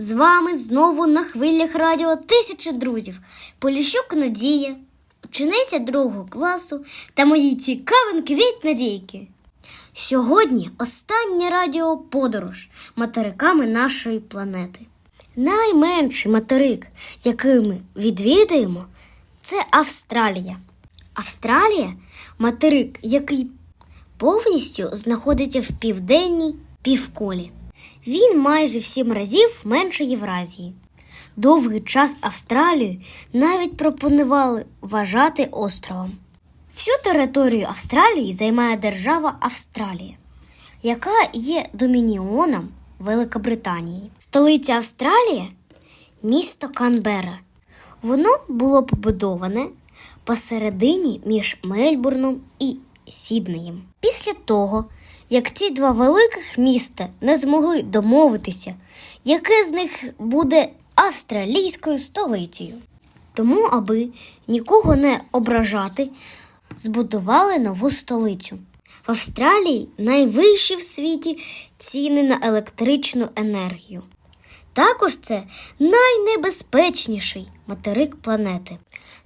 З вами знову на хвилях радіо тисяча друзів. Поліщук Надія, учениця другого класу та мої цікавинки від Надійки. Сьогодні остання радіоподорож материками нашої планети. Найменший материк, який ми відвідаємо, це Австралія. Австралія материк, який повністю знаходиться в південній півкулі. Він майже в сім разів менше Євразії. Довгий час Австралію навіть пропонували вважати островом. Всю територію Австралії займає держава Австралія, яка є домініоном Великобританії. Столиця Австралії місто Канбера. Воно було побудоване посередині між Мельбурном і Сіднеєм. Після того, як ці два великих міста не змогли домовитися, яке з них буде австралійською столицею. Тому, аби нікого не ображати, збудували нову столицю. В Австралії найвищі в світі ціни на електричну енергію. Також це найнебезпечніший материк планети,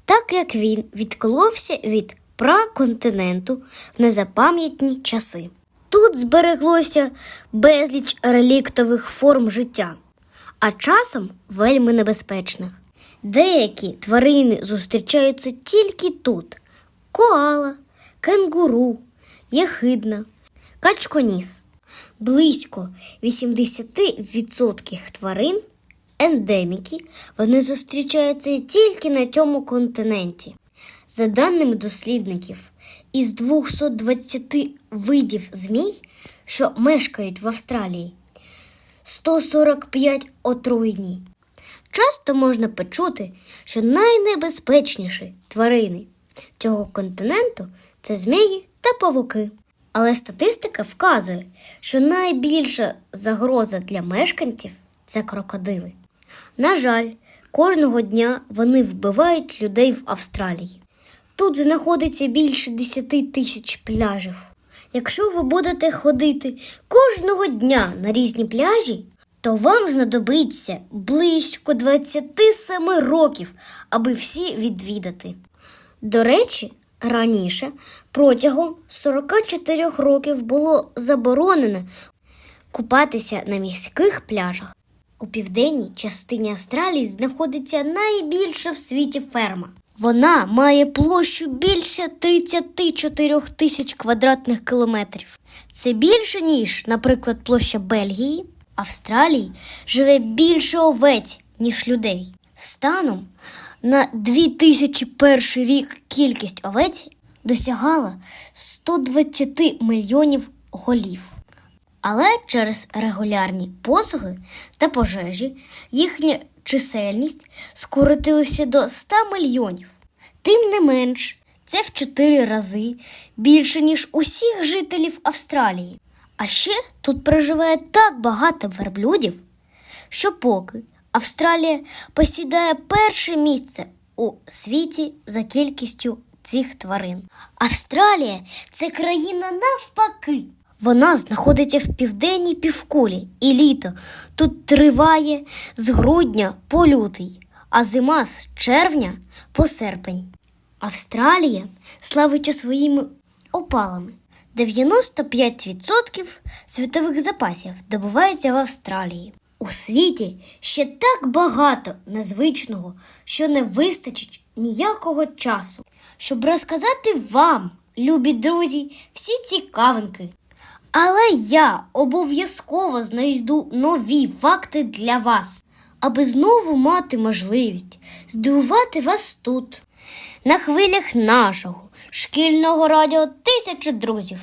так як він відколовся від праконтиненту в незапам'ятні часи. Тут збереглося безліч реліктових форм життя, а часом вельми небезпечних. Деякі тварини зустрічаються тільки тут: коала, кенгуру, єхидна, качконіс. Близько 80% тварин ендеміки вони зустрічаються тільки на цьому континенті. За даними дослідників, із 220 видів змій, що мешкають в Австралії, 145 отруйні. Часто можна почути, що найнебезпечніші тварини цього континенту це змії та павуки. Але статистика вказує, що найбільша загроза для мешканців це крокодили. На жаль, кожного дня вони вбивають людей в Австралії. Тут знаходиться більше 10 тисяч пляжів. Якщо ви будете ходити кожного дня на різні пляжі, то вам знадобиться близько 27 років, аби всі відвідати. До речі, раніше протягом 44 років було заборонено купатися на міських пляжах. У південній частині Австралії знаходиться найбільша в світі ферма. Вона має площу більше 34 тисяч квадратних кілометрів. Це більше, ніж, наприклад, площа Бельгії. Австралії живе більше овець, ніж людей. Станом на 2001 рік кількість овець досягала 120 мільйонів голів. Але через регулярні посуги та пожежі їхня чисельність скоротилася до 100 мільйонів. Тим не менш, це в 4 рази більше, ніж усіх жителів Австралії. А ще тут проживає так багато верблюдів, що поки Австралія посідає перше місце у світі за кількістю цих тварин. Австралія це країна навпаки. Вона знаходиться в південній півкулі, і літо тут триває з грудня по лютий, а зима з червня по серпень. Австралія славиться своїми опалами. 95% світових запасів добувається в Австралії. У світі ще так багато незвичного, що не вистачить ніякого часу, щоб розказати вам, любі друзі, всі цікавинки. Але я обов'язково знайду нові факти для вас, аби знову мати можливість здивувати вас тут, на хвилях нашого шкільного радіо тисячі друзів.